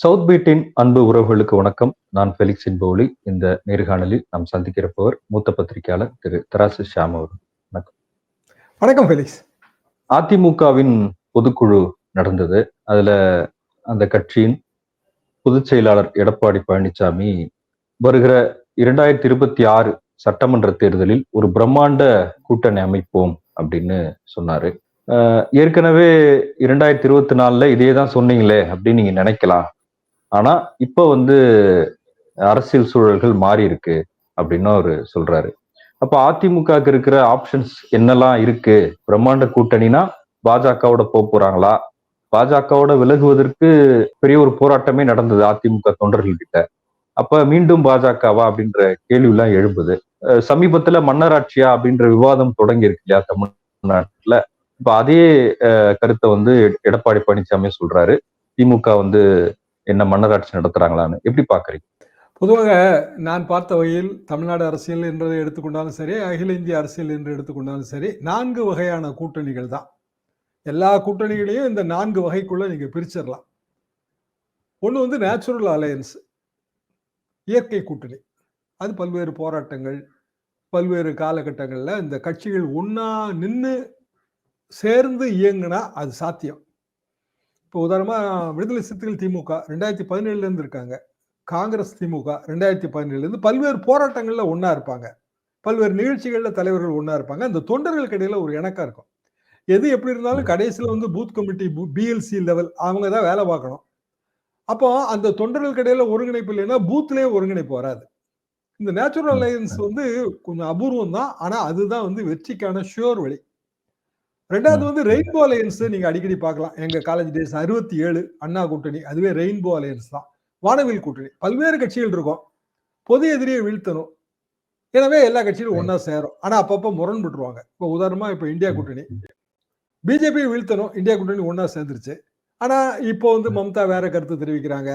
South பீட்டின் அன்பு உறவுகளுக்கு வணக்கம். நான் ஃபெலிக்ஸ் இன்போலி இந்த நேர்காணலில் நாம் சந்திக்கிறப்பவர் மூத்த பத்திரிகையாளர் திரு தராசு ஷியாம் அவர் வணக்கம். ஃபெலிக்ஸ். அதிமுகவின் பொதுக்குழு நடந்தது. அதுல அந்த கட்சியின் பொதுச் செயலாளர் எடப்பாடி பழனிசாமி வருகிற இரண்டாயிரத்தி இருபத்தி ஆறு சட்டமன்ற தேர்தலில் ஒரு பிரம்மாண்ட கூட்டணி அமைப்போம் அப்படின்னு சொன்னாரு. ஏற்கனவே இரண்டாயிரத்தி இருபத்தி நாலுல இதே தான் சொன்னீங்களே அப்படின்னு நீங்க நினைக்கலாம். ஆனா இப்ப வந்து அரசியல் சூழல்கள் மாறி இருக்கு அப்படின்னு அவர் சொல்றாரு. அப்ப அதிமுகவுக்கு இருக்கிற ஆப்ஷன்ஸ் என்னெல்லாம் இருக்கு? பிரம்மாண்ட கூட்டணினா பாஜகவோட போக போறாங்களா? பாஜகவோட விலகுவதற்கு பெரிய ஒரு போராட்டமே நடந்தது அதிமுக தொண்டர்கள் கிட்ட. அப்ப மீண்டும் பாஜகவா அப்படின்ற கேள்வி எல்லாம் எழும்புது சமீபத்துல மன்னராட்சியா அப்படின்ற விவாதம் தொடங்கி இருக்கு இல்லையா தமிழ்நாட்டுல? இப்ப அதே கருத்தை வந்து எடப்பாடி பழனிசாமி சொல்றாரு. திமுக வந்து என்ன மன்னராட்சி நடத்துறாங்களான்னு? எப்படி பாக்குறீங்க பொதுவாக நான் பார்த்த வகையில் தமிழ்நாடு அரசியல் என்றதை எடுத்துக்கொண்டாலும் சரி அகில இந்திய அரசியல் என்று எடுத்துக்கொண்டாலும் சரி நான்கு வகையான கூட்டணிகள் தான். எல்லா கூட்டணிகளையும் இந்த நான்கு வகைக்குள்ள நீங்க பிரிச்சிடலாம். ஒன்று வந்து நேச்சுரல் அலையன்ஸ் இயற்கை கூட்டணி. அது பல்வேறு போராட்டங்கள் பல்வேறு காலகட்டங்களில் இந்த கட்சிகள் ஒன்றா நின்று சேர்ந்து இயங்குனா அது சாத்தியம். இப்போ உதாரணமாக விடுதலை சிறுத்தைகள் திமுக ரெண்டாயிரத்தி பதினேழுலேருந்து இருக்காங்க. காங்கிரஸ் திமுக ரெண்டாயிரத்தி பதினேழுலேருந்து பல்வேறு போராட்டங்களில் ஒன்றா இருப்பாங்க. பல்வேறு நிகழ்ச்சிகளில் தலைவர்கள் ஒன்றா இருப்பாங்க. அந்த தொண்டர்களுக்கு இடையில ஒரு இணக்கம் இருக்கும். எது எப்படி இருந்தாலும் கடைசியில் வந்து பூத் கமிட்டி பிஎல்சி லெவல் அவங்க தான் வேலை பார்க்கணும். அப்போ அந்த தொண்டர்களுக்கு இடையில ஒருங்கிணைப்பு இல்லைன்னா பூத்லேயே ஒருங்கிணைப்பு வராது. இந்த நேச்சுரல் அலையன்ஸ் வந்து கொஞ்சம் அபூர்வம் தான் ஆனால் அதுதான் வந்து வெற்றிக்கான ஷியோர் வழி. ரெண்டாவது வந்து ரெயின்போ அலையன்ஸ் நீங்க அடிக்கடி பார்க்கலாம். எங்க காலேஜ் டேஸ் அறுபத்தி ஏழு அண்ணா கூட்டணி அதுவே ரெயின்போ அலையன்ஸ் தான். வானவில் கூட்டணி. பல்வேறு கட்சிகள் இருக்கும். பொது எதிரியை வீழ்த்தணும். எனவே எல்லா கட்சிகளும் ஒன்னா சேரும். ஆனா அப்பப்போ முரண்பட்டுருவாங்க. இப்போ உதாரணமா இப்போ இந்தியா கூட்டணி. பிஜேபி வீழ்த்தணும். இந்தியா கூட்டணி ஒன்னா சேர்ந்துருச்சு. ஆனா இப்போ வந்து மம்தா வேற கருத்து தெரிவிக்கிறாங்க.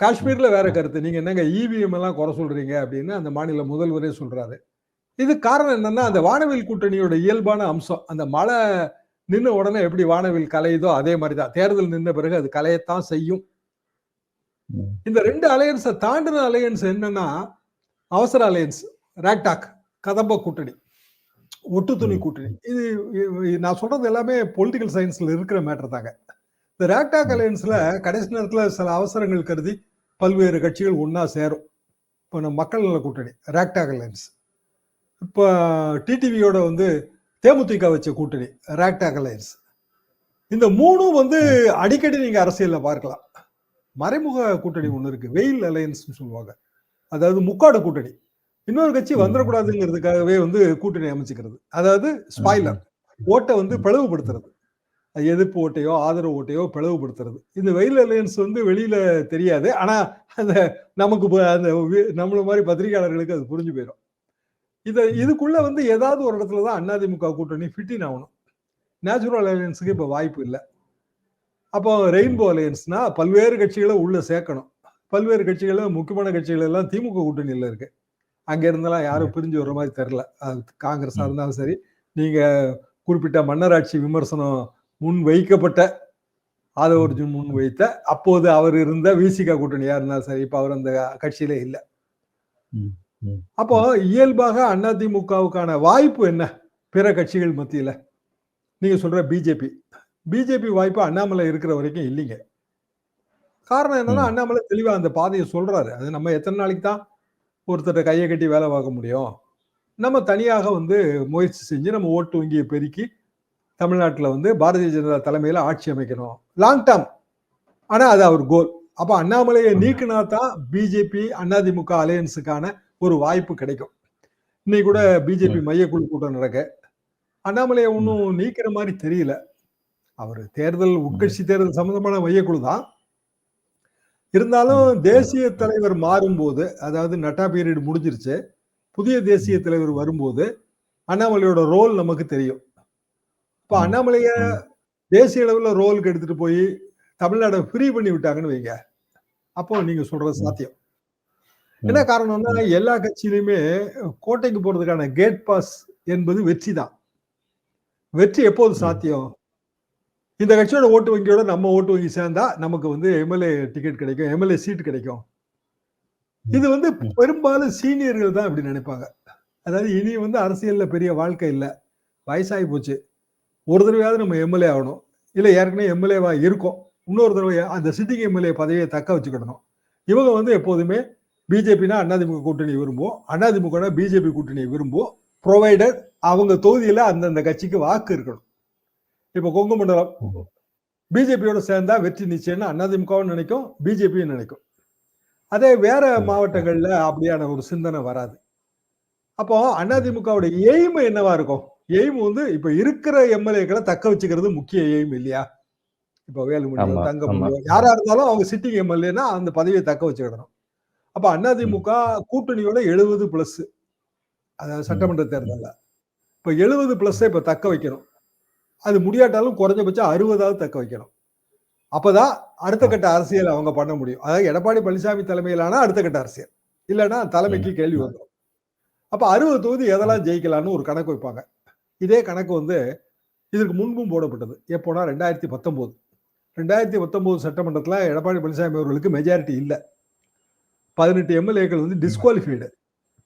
காஷ்மீர்ல வேற கருத்து. நீங்க என்னங்க இவிஎம் எல்லாம் குறை சொல்றீங்க அப்படின்னு அந்த மாநில முதல்வரே சொல்றாரு. இது காரணம் என்னன்னா அந்த வானவில் கூட்டணியோட இயல்பான அம்சம் அந்த மழை நின்ன உடனே எப்படி வானவில் கலையுதோ அதே மாதிரி தான் தேர்தல் நின்ன பிறகு அது கலையத்தான் செய்யும். இந்த ரெண்டு அலையன்ஸை தாண்டின அலையன்ஸ் என்னன்னா அவசர அலையன்ஸ் ரேக்டாக் கதம்ப கூட்டணி ஒட்டு துணி கூட்டணி. இது நான் சொல்றது எல்லாமே பொலிட்டிக்கல் சயின்ஸ்ல இருக்கிற மேட்டர் தாங்க. இந்த ரேக்டாக் அலையன்ஸ்ல கடைசி நேரத்தில் சில அவசரங்கள் கருதி பல்வேறு கட்சிகள் ஒன்னா சேரும். இப்போ நம்ம மக்கள் நல கூட்டணி ரேக்டாக் அலையன்ஸ் இப்போ டிடிவியோட வந்து தேமுதிக வச்ச கூட்டணி ரேக்டாக் அலையன்ஸ் இந்த மூணும் வந்து அடிக்கடி நீங்க அரசியல்ல பார்க்கலாம். மறைமுக கூட்டணி ஒன்று இருக்கு. வெயில் அலையன்ஸ் சொல்லுவாங்க. அதாவது முக்காடு கூட்டணி. இன்னொரு கட்சி வந்துடக்கூடாதுங்கிறதுக்காகவே வந்து கூட்டணி அமைச்சுக்கிறது. அதாவது ஸ்பாய்லர் ஓட்டை வந்து பிளவுபடுத்துறது. எதிர்ப்பு ஓட்டையோ ஆதரவு ஓட்டையோ பிளவுபடுத்துறது. இந்த வெயில் அலையன்ஸ் வந்து வெளியில தெரியாது. ஆனா அந்த நமக்கு அந்த நம்மள மாதிரி பத்திரிகையாளர்களுக்கு அது புரிஞ்சு போயிடும் இதை இதுக்குள்ள வந்து ஏதாவது ஒரு இடத்துல தான் அதிமுக கூட்டணி ஃபிட்டின் ஆகணும். நேச்சுரல் அலையன்ஸுக்கு இப்போ வாய்ப்பு இல்லை. அப்போ ரெயின்போ அலையன்ஸ்னா பல்வேறு கட்சிகளை உள்ள சேர்க்கணும். பல்வேறு கட்சிகளை முக்கியமான கட்சிகள் எல்லாம் திமுக கூட்டணியில் இருக்கு. அங்க இருந்தெல்லாம் யாரும் பிரிஞ்சு வர்ற மாதிரி தெரில காங்கிரஸா இருந்தாலும் சரி நீங்க குறிப்பிட்ட மன்னராட்சி விமர்சனம் முன் வைக்கப்பட்ட ஆதவ அர்ஜுன் முன் வைத்த அப்போது அவர் இருந்த விசிகா கூட்டணியா இருந்தாலும் சரி இப்ப அவர் அந்த கட்சியில இல்லை. அப்போ இயல்பாக அதிமுகவுக்கான வாய்ப்பு என்ன பிற கட்சிகள் மத்தியில? நீங்க சொல்ற பிஜேபி. பிஜேபி வாய்ப்பு அண்ணாமலை இருக்கிற வரைக்கும் இல்லைங்க. காரணம் என்னன்னா அண்ணாமலை தெளிவா அந்த பாதையை சொல்றாரு. அது நம்ம எத்தனை நாளைக்கு தான் ஒருத்தர் கையை கட்டி வேலை பார்க்க முடியும்? நம்ம தனியாக வந்து முயற்சி செஞ்சு நம்ம ஓட்டு வங்கியை பெருக்கி தமிழ்நாட்டில் வந்து பாரதிய ஜனதா தலைமையில் ஆட்சி அமைக்கணும். லாங் டேர்ம் ஆனால் அது அவர் கோல் அப்போ அண்ணாமலையை நீக்கினா தான் பிஜேபி அதிமுக அலையன்ஸுக்கான ஒரு வாய்ப்பு கிடைக்கும். இன்னைக்கு கூட பிஜேபி மையக்குழு கூட்டம் நடக்க. அண்ணாமலையை ஒன்றும் நீக்கிற மாதிரி தெரியல. அவர் தேர்தல் உட்கட்சி தேர்தல் சம்பந்தமான மையக்குழு தான். இருந்தாலும் தேசிய தலைவர் மாறும்போது அதாவது நட்டா பீரியட் முடிஞ்சிருச்சு. புதிய தேசிய தலைவர் வரும்போது அண்ணாமலையோட ரோல் நமக்கு தெரியும். இப்போ அண்ணாமலைய தேசிய அளவில் ரோலுக்கு எடுத்துட்டு போய் தமிழ்நாடை ஃப்ரீ பண்ணி விட்டாங்கன்னு வைங்க. அப்போ நீங்க சொல்றது சாத்தியம். என்ன காரணம்னா எல்லா கட்சியிலுமே கோட்டைக்கு போறதுக்கான கேட் பாஸ் என்பது வெற்றி தான் வெற்றி எப்போது சாத்தியம்? இந்த கட்சியோட ஓட்டு வங்கியோட நம்ம ஓட்டு வங்கி சேர்ந்தா நமக்கு வந்து எம்எல்ஏ டிக்கெட் கிடைக்கும் எம்எல்ஏ சீட் கிடைக்கும். இது வந்து. பெரும்பாலும் சீனியர்கள் தான் இப்படி நினைப்பாங்க. அதாவது இனி வந்து அரசியல்ல பெரிய வாழ்க்கை இல்லை. வயசாகி போச்சு. ஒரு தடவையாவது நம்ம எம்எல்ஏ ஆகணும். இல்லை ஏற்கனவே எம்எல்ஏவா இருக்கோம். இன்னொரு தடவை அந்த சிட்டிங் எம்எல்ஏ பதவியை தக்க வச்சுக்கிடணும். இவங்க வந்து எப்போதுமே பிஜேபினா அதிமுக கூட்டணி விரும்புவோம் அதிமுக பிஜேபி கூட்டணி விரும்புவோம் ப்ரொவைடட் அவங்க தொகுதியில அந்தந்த கட்சிக்கு வாக்கு இருக்கணும். இப்ப கொங்கு மண்டலம். பிஜேபியோட சேர்ந்தா வெற்றி நிச்சயம்னு அதிமுகவும் நினைக்கும் பிஜேபியும் நினைக்கும். அதே வேற. மாவட்டங்கள்ல அப்படியான ஒரு சிந்தனை வராது. அப்போ அதிமுகவோட எய்ம் என்னவா இருக்கும்? எய்ம் வந்து இப்ப இருக்கிற எம்எல்ஏக்களை தக்க வச்சுக்கிறது முக்கிய எய்ம் இல்லையா? இப்ப வேலுமணியோ ஆமா, தங்கமணியோ ஆமா. யாரா இருந்தாலும் அவங்க சிட்டிங் எம்எல்ஏனா அந்த பதவியை தக்க வச்சுக்கிடணும். அப்ப அதிமுக கூட்டணியோட எழுபது பிளஸ் அதாவது சட்டமன்ற தேர்தல்ல. இப்ப எழுபது பிளஸ் இப்ப தக்க வைக்கணும். அது முடியாட்டாலும் குறைஞ்சபட்சம் அறுபதாவது தக்க வைக்கணும். அப்பதான் அடுத்த கட்ட அரசியல் அவங்க பண்ண முடியும். அதாவது எடப்பாடி பழனிசாமி தலைமையிலான அடுத்த கட்ட அரசியல். இல்லைன்னா தலைமைக்கு கேள்வி வந்துடும் அப்ப அறுபது தொகுதி எதெல்லாம் ஜெயிக்கலாம்னு ஒரு கணக்கு வைப்பாங்க. இதே கணக்கு வந்து இதற்கு முன்பும் போடப்பட்டது. எப்போனா ரெண்டாயிரத்தி பத்தொன்பது ரெண்டாயிரத்தி பத்தொன்பது சட்டமன்றத்துல எடப்பாடி பழனிசாமி அவர்களுக்கு மெஜாரிட்டி இல்லை. பதினெட்டு எம்எல்ஏக்கள் வந்து டிஸ்குவாலிஃபைடு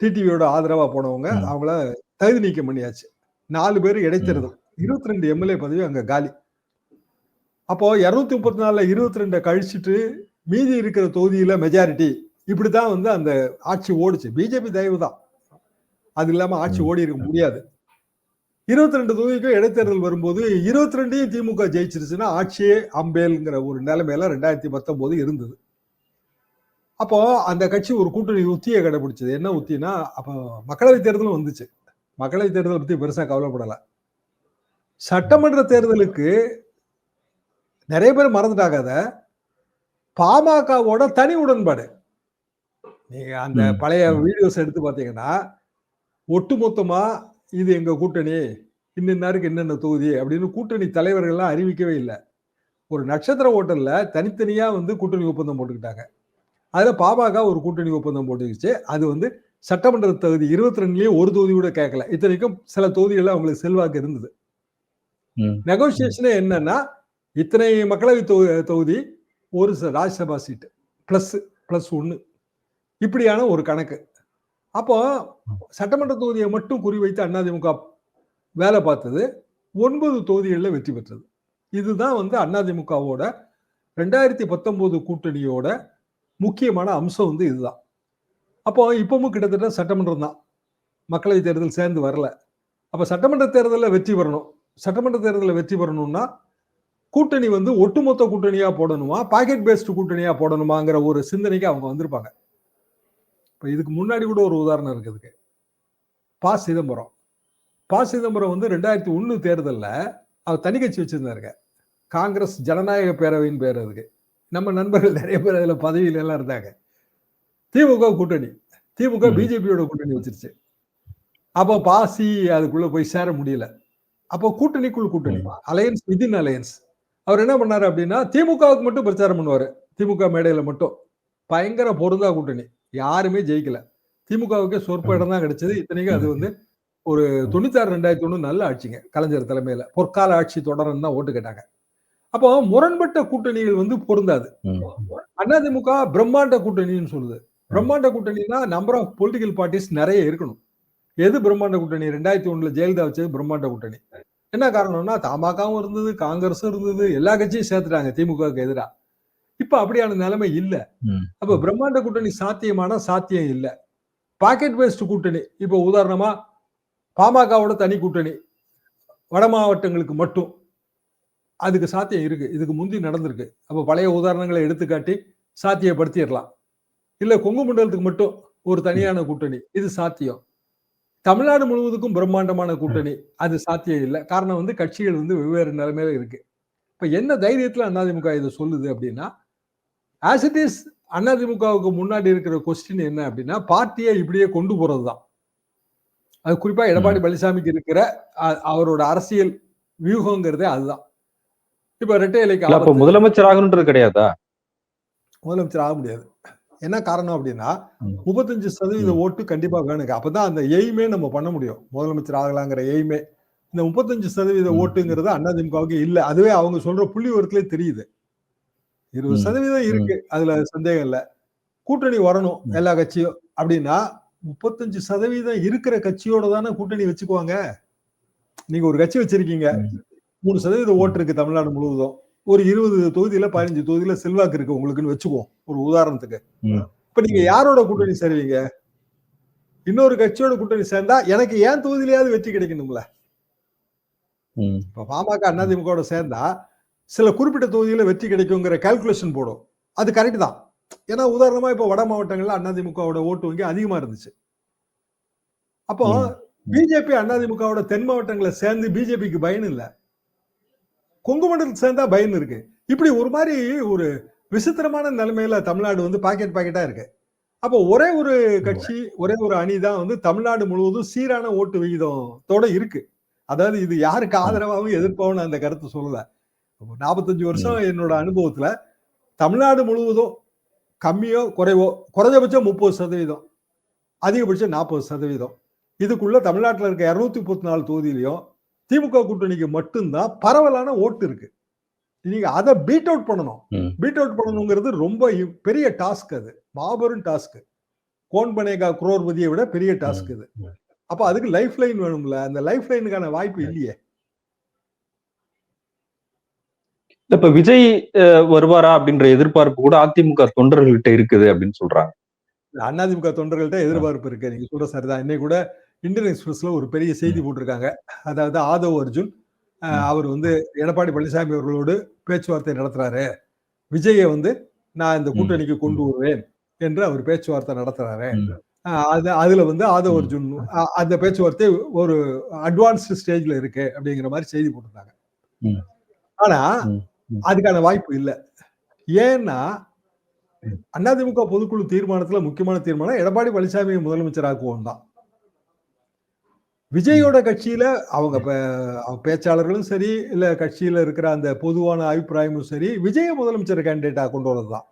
டிடிவியோட ஆதரவா போனவங்க. அவங்கள தகுதி நீக்கம் பண்ணியாச்சு. நாலு பேர் இடைத்தேர்தல். இருபத்தி ரெண்டு எம்எல்ஏ பதவி அங்க காலி. அப்போ இருநூத்தி முப்பத்தி நாலுல இருபத்தி ரெண்டை கழிச்சிட்டு மீதி இருக்கிற தொகுதியில மெஜாரிட்டி இப்படித்தான் வந்து அந்த ஆட்சி ஓடுச்சு. பிஜேபி தயவு தான். அது இல்லாம ஆட்சி. ஓடி இருக்க முடியாது. இருபத்தி ரெண்டு தொகுதிக்கும் இடைத்தேர்தல் வரும்போது இருபத்தி ரெண்டையும் திமுக ஜெயிச்சிருச்சுன்னா ஆட்சியே அம்பேல்ங்கிற ஒரு நிலைமையில ரெண்டாயிரத்தி பத்தொன்பது இருந்தது. அப்போ அந்த கட்சி ஒரு கூட்டணி உத்தியை கடைபிடிச்சது. என்ன உத்தினா அப்போ மக்களவை தேர்தலும் வந்துச்சு. மக்களவை தேர்தலை பத்தி பெருசா கவலைப்படல. சட்டமன்ற தேர்தலுக்கு நிறைய பேர் மறந்துட்டாங்க அத. பாமகவோட தனி உடன்பாடு. நீங்க அந்த. பழைய. வீடியோஸ் எடுத்து பாத்தீங்கன்னா ஒட்டுமொத்தமா இது எங்க கூட்டணி இன்னின்னாருக்கு என்னென்ன தொகுதி அப்படின்னு கூட்டணி தலைவர்கள்லாம் அறிவிக்கவே இல்லை. ஒரு நட்சத்திர ஓட்டல்ல தனித்தனியா வந்து கூட்டணி ஒப்பந்தம் போட்டுக்கிட்டாங்க. அதுல பாமக ஒரு கூட்டணி ஒப்பந்தம் போட்டுக்கிச்சு அது வந்து சட்டமன்ற தொகுதி இருபத்தி ரெண்டுலயும் ஒரு தொகுதி கூட கேட்கல. இத்தனைக்கும் சில தொகுதிகள்ல அவங்களுக்கு செல்வாக்கு இருந்தது. நெகோசியேஷனே என்னன்னா இத்தனை மக்களவை தொகு- தொகுதி ஒரு ராஜ்யசபா சீட்டு பிளஸ் பிளஸ் ஒன்னு இப்படியான ஒரு கணக்கு. அப்போ சட்டமன்ற தொகுதியை மட்டும் குறிவைத்து அதிமுக வேலை பார்த்தது ஒன்பது தொகுதிகளில் வெற்றி பெற்றது. இதுதான் வந்து அதிமுகவோட ரெண்டாயிரத்தி பத்தொன்பது கூட்டணியோட முக்கியமான அம்சம் வந்து இதுதான். அப்போ இப்பவும் கிட்டத்தட்ட சட்டமன்றம் தான். மக்களவை தேர்தல் சேர்ந்து வரல. அப்போ சட்டமன்ற தேர்தலில் வெற்றி பெறணும். சட்டமன்ற தேர்தலில் வெற்றி பெறணும்னா கூட்டணி வந்து ஒட்டுமொத்த கூட்டணியாக போடணுமா? பாக்கெட் பேஸ்டு கூட்டணியாக போடணுமாங்கிற ஒரு சிந்தனைக்கு அவங்க வந்திருப்பாங்க. இப்போ இதுக்கு முன்னாடி கூட ஒரு உதாரணம் இருக்குதுக்கு பா. சிதம்பரம். பா. சிதம்பரம் வந்து ரெண்டாயிரத்தி ஒன்று தேர்தலில் அவர் தனி கட்சி வச்சுருந்தாருங்க. காங்கிரஸ் ஜனநாயக பேரவையின் பேர் அதுக்கு. நம்ம நண்பர்கள் நிறைய பேர் அதுல பதவியில எல்லாம் இருந்தாங்க. திமுக கூட்டணி. திமுக. பிஜேபியோட கூட்டணி வச்சிருச்சு. அப்போ பாசி அதுக்குள்ள போய் சேர முடியல. அப்போ கூட்டணிக்குள் கூட்டணி. அலையன்ஸ் விதின் அலையன்ஸ் அவர் என்ன பண்ணாரு அப்படின்னா திமுகவுக்கு மட்டும் பிரச்சாரம் பண்ணுவாரு. திமுக மேடையில மட்டும். பயங்கர பொருந்தா கூட்டணி. யாருமே ஜெயிக்கல. திமுகவுக்கே சொற்ப இடம் தான் கிடைச்சது. இத்தனைக்கும் அது வந்து ஒரு தொண்ணூத்தாறு ரெண்டாயிரத்தி ஒண்ணு நல்ல ஆட்சிங்க. கலைஞர் தலைமையில. பொற்கால ஆட்சி தொடரன்னு தான் ஓட்டு கேட்டாங்க. அப்போ முரண்பட்ட கூட்டணிகள் வந்து பொருந்தாது. அதிமுக பிரம்மாண்ட கூட்டணின்னு சொல்லுது. பிரம்மாண்ட கூட்டணினா நம்பர் ஆஃப் பொலிட்டிக்கல் பார்ட்டிஸ் நிறைய இருக்கணும். எது பிரம்மாண்ட கூட்டணி? ரெண்டாயிரத்தி ஒண்ணுல ஜெயலலிதா வச்சது பிரம்மாண்ட கூட்டணி. என்ன காரணம்னா தமாகவும் இருந்தது காங்கிரஸும் இருந்தது எல்லா கட்சியும் சேர்த்துட்டாங்க திமுகவுக்கு எதிராக இப்ப அப்படியான நிலைமை இல்ல. அப்ப பிரம்மாண்ட கூட்டணி சாத்தியமான சாத்தியம் இல்ல. பாக்கெட் பேஸ்ட் கூட்டணி. இப்ப உதாரணமா பாமகவோட தனி கூட்டணி. வட மாவட்டங்களுக்கு மட்டும். அதுக்கு சாத்தியம் இருக்கு. இதுக்கு முந்தி நடந்திருக்கு. அப்ப பழைய உதாரணங்களை எடுத்துக்காட்டி சாத்தியப்படுத்திடலாம். இல்ல கொங்கு மண்டலத்துக்கு மட்டும் ஒரு தனியான கூட்டணி இது சாத்தியம். தமிழ்நாடு முழுவதுக்கும் பிரம்மாண்டமான கூட்டணி அது சாத்தியம் இல்லை. காரணம் வந்து கட்சிகள் வந்து வெவ்வேறு நிலைமையில இருக்கு. இப்ப என்ன தைரியத்துல அதிமுக இதை சொல்லுது அப்படின்னா ஆஸ் இட் இஸ் அதிமுகவுக்கு முன்னாடி இருக்கிற கொஸ்டின் என்ன அப்படின்னா பார்ட்டியை இப்படியே கொண்டு போறதுதான். அது குறிப்பா எடப்பாடி பழனிசாமிக்கு இருக்கிற அவரோட அரசியல் வியூகங்கிறதே அதுதான். இப்ப ரெட்டை இலைக்கு அப்ப. முதலமைச்சர் ஆகணுன்றது கிடையாதா முதலமைச்சர் ஆக முடியாது என்ன காரணம் அப்படின்னா. முப்பத்தஞ்சு சதவீத. ஓட்டு கண்டிப்பா வேணுங்க அப்பதான் அந்த எய்மே நம்ம பண்ண முடியும் முதலமைச்சர் ஆகலாங்கிற எய்மே இந்த முப்பத்தஞ்சு சதவீத. ஓட்டுங்கிறது அதிமுகவுக்கு இல்ல அதுவே அவங்க சொல்ற புள்ளி விவரத்திலே தெரியுது இருபது. சதவீதம் இருக்கு அதுல சந்தேகம் இல்ல கூட்டணி வரணும். எல்லா கட்சியும் அப்படின்னா முப்பத்தஞ்சு சதவீதம் இருக்கிற கட்சியோட தானே கூட்டணி வச்சுக்குவாங்க நீங்க ஒரு கட்சி வச்சிருக்கீங்க. மூணு சதவீத ஓட்டு இருக்கு தமிழ்நாடு முழுவதும். ஒரு இருபது தொகுதியில பதினஞ்சு தொகுதியில செல்வாக்கு இருக்கு உங்களுக்குன்னு வச்சுக்குவோம். ஒரு உதாரணத்துக்கு. இப்ப நீங்க யாரோட கூட்டணி சேருவீங்க? இன்னொரு கட்சியோட கூட்டணி சேர்ந்தா எனக்கு ஏன் தொகுதியிலேயாவது வெற்றி கிடைக்கணும்ல. இப்ப பாமக அதிமுக சேர்ந்தா சில குறிப்பிட்ட தொகுதியில வெற்றி கிடைக்குங்கிற கால்குலேஷன் போடும். அது கரெக்ட் தான். ஏன்னா உதாரணமா இப்ப வட மாவட்டங்கள்ல அதிமுகவோட ஓட்டு வங்கி அதிகமா இருந்துச்சு. அப்போ. பிஜேபி அதிமுகவோட தென் மாவட்டங்களை சேர்ந்து பிஜேபிக்கு பயன் இல்ல. கொங்கு மண்டலத்தில் சேர்ந்தா பயன் இருக்கு. இப்படி ஒரு மாதிரி ஒரு விசித்திரமான நிலைமையில தமிழ்நாடு வந்து பாக்கெட் பாக்கெட்டா இருக்கு. அப்போ ஒரே ஒரு கட்சி ஒரே ஒரு அணி தான் வந்து தமிழ்நாடு முழுவதும் சீரான ஓட்டு விகிதத்தோட இருக்கு. அதாவது இது யாருக்கு ஆதரவாகவும் எதிர்ப்பாகவும் நான் அந்த கருத்து சொல்லல. நாற்பத்தஞ்சு வருஷம் என்னோட அனுபவத்துல தமிழ்நாடு முழுவதும் கம்மியோ குறைவோ குறைஞ்சபட்சம் முப்பது சதவீதம் அதிகபட்சம் நாற்பது சதவீதம். இதுக்குள்ள தமிழ்நாட்டில் இருக்க இருநூத்தி முப்பத்தி நாலு தொகுதியிலையும் திமுக கூட்டணிக்கு மட்டும்தான் பரவலான ஓட்டு இருக்கு. நீங்க அதை பீட் அவுட் பண்ணணும். பீட் அவுட் பண்ணணுங்கிறது ரொம்ப பெரிய டாஸ்க் அது. மாபெரும் டாஸ்க் கோன் பனேகா குரோர்பதியை விட பெரிய டாஸ்க் இது. அப்ப அதுக்கு லைஃப் லைன் வேணும்ல. அந்த லைஃப் லைனுக்கான வாய்ப்பு இல்லையே. இப்ப விஜய் வருவாரா அப்படின்ற எதிர்பார்ப்பு கூட அதிமுக தொண்டர்கள்ட்ட இருக்குது அப்படின்னு சொல்றாங்க. அதிமுக தொண்டர்கள்ட்ட எதிர்பார்ப்பு இருக்கு. நீங்க சொல்ற சரிதான். இன்னைக்கு கூட இந்தியன் எக்ஸ்பிரஸ்ல ஒரு பெரிய செய்தி போட்டிருக்காங்க அதாவது ஆதவ் அர்ஜுன். அவர் வந்து எடப்பாடி பழனிசாமி அவர்களோடு பேச்சுவார்த்தை நடத்துறாரு விஜயை வந்து நான் இந்த. கூட்டணிக்கு கொண்டு வருவேன் என்று அவர் பேச்சுவார்த்தை நடத்துறாரு அது அதுல வந்து ஆதவ். அர்ஜுன் அந்த பேச்சுவார்த்தை ஒரு அட்வான்ஸ்டு ஸ்டேஜ்ல இருக்கு அப்படிங்கிற மாதிரி செய்தி போட்டிருந்தாங்க. ஆனா. அதுக்கான வாய்ப்பு இல்ல ஏன்னா. அதிமுக பொதுக்குழு தீர்மானத்துல முக்கியமான தீர்மானம் எடப்பாடி பழனிசாமியை முதலமைச்சராக்குவோம் தான் விஜயோட கட்சியில அவங்க பேச்சாளர்களும் சரி இல்ல கட்சியில இருக்கிற அந்த பொதுவான அபிப்பிராயமும் சரி விஜய முதலமைச்சர் கேண்டிடேட்டா கொண்டு வரதுதான்.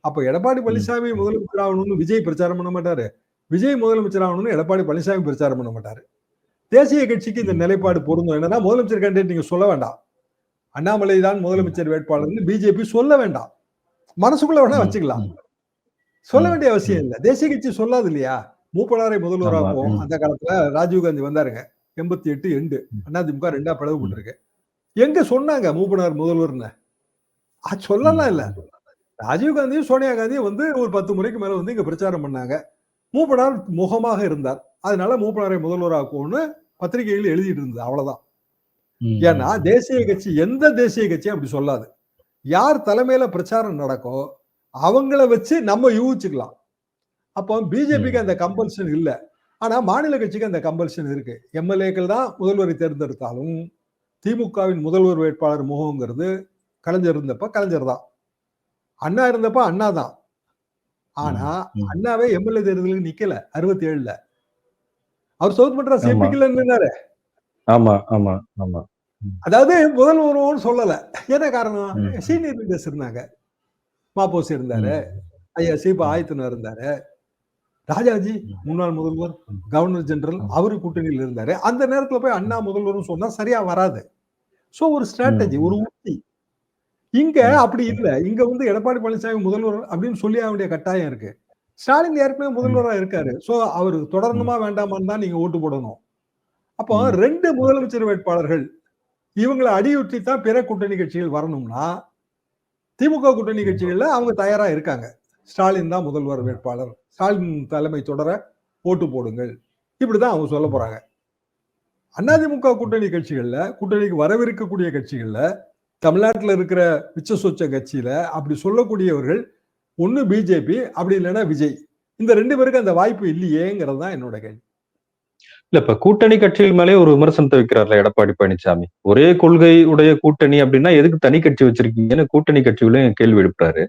அப்ப எடப்பாடி பழனிசாமி முதலமைச்சர் ஆகணும்னு விஜய் பிரச்சாரம் பண்ண மாட்டாரு. விஜய் முதலமைச்சர் ஆகணும்னு எடப்பாடி பழனிசாமி பிரச்சாரம் பண்ண மாட்டாரு. தேசிய கட்சிக்கு இந்த நிலைப்பாடு பொருந்தும். என்னன்னா முதலமைச்சர் கேண்டிடேட் நீங்க சொல்ல வேண்டாம். அண்ணாமலை தான் முதலமைச்சர் வேட்பாளர்னு பிஜேபி சொல்ல வேண்டாம். மனசுக்குள்ள வேணா. வச்சுக்கலாம். சொல்ல. வேண்டிய அவசியம் இல்ல. தேசிய கட்சி சொல்லாது இல்லையா? மூப்பனாரை முதல்வராகவும். அந்த காலத்துல ராஜீவ்காந்தி வந்தாருங்க. எண்பத்தி எட்டு எண்டு. அதிமுக ரெண்டா பிளவுபட்டிருக்கு எங்க சொன்னாங்க மூப்பனார் முதல்வர்னு? சொல்லலாம் இல்ல. ராஜீவ்காந்தியும் சோனியா காந்தியும் வந்து ஒரு பத்து முறைக்கு மேல வந்து இங்க பிரச்சாரம் பண்ணாங்க. மூப்பனார் முகமாக இருந்தார். அதனால மூப்பனாரை முதல்வராக்கும்னு பத்திரிகையில் எழுதிட்டு இருந்தது அவ்வளவுதான். ஏன்னா தேசிய கட்சி எந்த தேசிய கட்சியும் அப்படி சொல்லாது. யார் தலைமையில பிரச்சாரம் நடக்கோ அவங்கள வச்சு நம்ம யூகிச்சுக்கலாம். அப்போ பிஜேபிக்கு அந்த கம்பல்ஷன் இல்ல. ஆனா மாநில கட்சிக்கு அந்த கம்பல்ஷன் இருக்கு. எம்எல்ஏக்கள் தான் முதல்வரை தேர்ந்தெடுத்தாலும் திமுகவின் முதல்வர் வேட்பாளர் முகங்கிறது கலைஞர் இருந்தப்ப கலைஞர் தான். அண்ணா இருந்தப்ப அண்ணா தான். ஆனா. அண்ணாவே எம்எல்ஏ தேர்தலுக்கு நிக்கல அறுபத்தி ஏழுல அவர் சவுத் ஆமா. எம்பிக்கல நின்னாரு ஆமா ஆமா ஆமா. அதாவது முதல் ஒருவன் சொல்லல. என்ன காரணம். சீனியர் லீடர்ஸ் இருந்தாங்க. மாப்போசி இருந்தாரு. ஐயா சீபா ஆயத்தனர் இருந்தாரு. ராஜாஜி. முன்னாள் முதல்வர். Governor general. அவரு கூட்டணியில் இருந்தாரு. அந்த நேரத்துல போய் அண்ணா முதல்வர்னு சொன்னா சரியா வராது. சோ ஒரு ஸ்ட்ராட்டஜி. ஒரு உத்தி. இங்க. அப்படி இல்ல. இங்க வந்து எடப்பாடி பழனிசாமி முதல்வர் அப்படின்னு சொல்லி வேண்டிய கட்டாயம் இருக்கு. ஸ்டாலின் ஏற்கனவே முதல்வரா இருக்காரு. சோ அவர் தொடரணுமா வேண்டாமான்னு தான் நீங்க ஓட்டு போடணும். அப்போ. ரெண்டு முதலமைச்சர் வேட்பாளர்கள் இவங்களை அடியொற்றி தான் பிற கூட்டணி கட்சிகள் வரணும்னா திமுக கூட்டணி கட்சிகள்ல அவங்க தயாரா இருக்காங்க. ஸ்டாலின் தான் முதல்வர் வேட்பாளர். ஸ்டாலின் தலைமை தொடர ஓட்டு போடுங்கள். இப்படிதான் அவங்க சொல்ல போறாங்க. அதிமுக கூட்டணி கட்சிகள்ல கூட்டணிக்கு வரவிருக்கக்கூடிய கட்சிகள்ல தமிழ்நாட்டில் இருக்கிற மிச்ச சொச்ச கட்சியில அப்படி சொல்லக்கூடியவர்கள் ஒண்ணு பிஜேபி அப்படி இல்லைன்னா விஜய். இந்த ரெண்டு பேருக்கு அந்த வாய்ப்பு இல்லையேங்கிறது தான் என்னோட கேள்வி. இல்ல இப்ப கூட்டணி கட்சிகள் மேலே ஒரு விமர்சனத்தை வைக்கிறார்ல எடப்பாடி பழனிசாமி. ஒரே கொள்கை உடைய கூட்டணி அப்படின்னா எதுக்கு தனி கட்சி வச்சிருக்கீங்கன்னு கூட்டணி கட்சிகளையும் கேள்வி எழுப்புறாரு.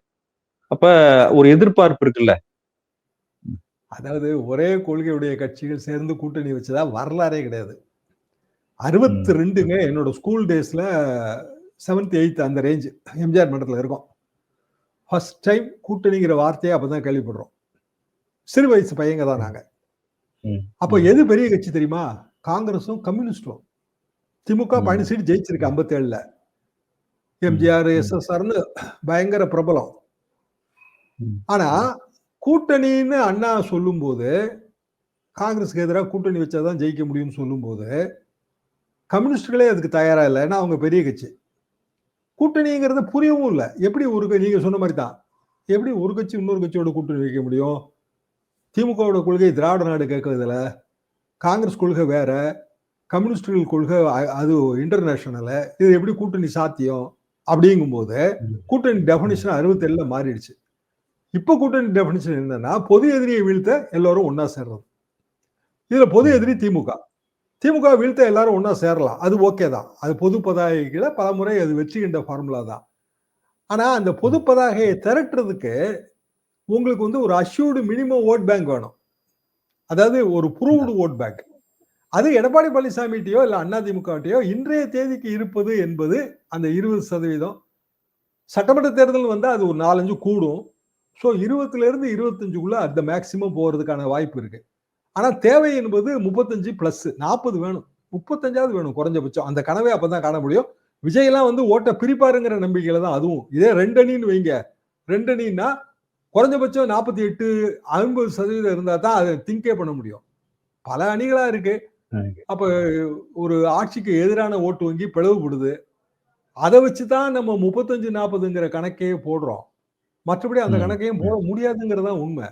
அப்ப ஒரு எதிர்பார்ப்பு இருக்குல்ல? அதாவது ஒரே கொள்கையுடைய கட்சிகள் சேர்ந்து கூட்டணி வச்சதா வரலாறே கிடையாது. அறுபத்தி ரெண்டுங்க என்னோட ஸ்கூல் டேஸ்ல செவன்த் எயித் அந்த ரேஞ்ச் எம்ஜிஆர் மண்டலத்தில் இருக்கோம். ஃபர்ஸ்ட் டைம் கூட்டணிங்கிற வார்த்தையை அப்பதான் கேள்விப்படுறோம். சிறு வயசு பையங்க தான் நாங்க. அப்போ எது பெரிய கட்சி தெரியுமா? காங்கிரஸும் கம்யூனிஸ்டும். திமுக. பதினஞ்சு சீட் ஜெயிச்சிருக்கு ஐம்பத்தேழுல எம்ஜிஆர் ம். எஸ்எஸ்ஆர்னு பயங்கர பிரபலம். ஆனா கூட்டணின்னு அண்ணா சொல்லும்போது காங்கிரஸுக்கு எதிராக கூட்டணி வச்சாதான் ஜெயிக்க முடியும்னு சொல்லும்போது கம்யூனிஸ்டுகளே அதுக்கு தயாரா இல்லை. ஏன்னா அவங்க பெரிய கட்சி. கூட்டணிங்கிறது புரியவும் இல்லை. எப்படி ஒரு நீங்க சொன்ன மாதிரி தான் எப்படி ஒரு கட்சி இன்னொரு கட்சியோட கூட்டணி வைக்க முடியும்? திமுகவோட கொள்கை திராவிட நாடு கேட்கறதுல காங்கிரஸ் கொள்கை வேற. கம்யூனிஸ்டுகள் கொள்கை அது இன்டர்நேஷனல் இது எப்படி கூட்டணி சாத்தியம்? அப்படிங்கும்போது. கூட்டணி டெஃபினிஷன் அறுபத்தேழுல மாறிடுச்சு. இப்போ கூட்டணி டெபினிஷன் என்னன்னா பொது எதிரியை வீழ்த்த எல்லாரும் ஒன்றா சேர்றது இதுல பொது எதிரி திமுக. திமுக வீழ்த்த எல்லாரும் ஒன்றா சேரலாம். அது ஓகே தான். அது பொது பதாகைகளை பல முறை அது வெற்றிகின்ற ஃபார்முலா தான். ஆனால் அந்த பொது பதாகையை திரட்டுறதுக்கு உங்களுக்கு வந்து ஒரு அஷ்யூர்டு மினிமம் ஓட் பேங்க் வேணும். அதாவது ஒரு ப்ரூவ்டு ஓட் பேங்க் அது எடப்பாடி பழனிசாமிகிட்டயோ அண்ணா அதிமுகட்டையோ இன்றைய தேதிக்கு இருப்பது என்பது அந்த இருபது சதவீதம். சட்டமன்ற தேர்தல் வந்தால் அது ஒரு நாலஞ்சு கூடும். ஸோ இருபத்துல இருந்து இருபத்தஞ்சுக்குள்ள அந்த மேக்சிமம் போறதுக்கான வாய்ப்பு இருக்கு. ஆனா தேவை என்பது முப்பத்தஞ்சு பிளஸ் நாற்பது வேணும். முப்பத்தஞ்சாவது வேணும் குறைஞ்சபட்சம். அந்த கனவே அப்பதான் காண முடியும். விஜயெல்லாம் வந்து ஓட்ட பிரிப்பாருங்கிற நம்பிக்கையில தான். அதுவும் இதே ரெண்டு அணின்னு வைங்க. ரெண்டு அணின்னா குறைஞ்சபட்சம் நாற்பத்தி எட்டு ஐம்பது சதவீதம் இருந்தா தான் அதை திங்கே பண்ண முடியும். பல அணிகளா இருக்கு. அப்ப ஒரு ஆட்சிக்கு எதிரான ஓட்டு வங்கி பிளவுபடுது. அதை வச்சு தான் நம்ம முப்பத்தஞ்சு நாற்பதுங்கிற கணக்கே போடுறோம். மற்றபடி அந்த. கணக்கையும் போட முடியாதுங்கிறது தான் உண்மை.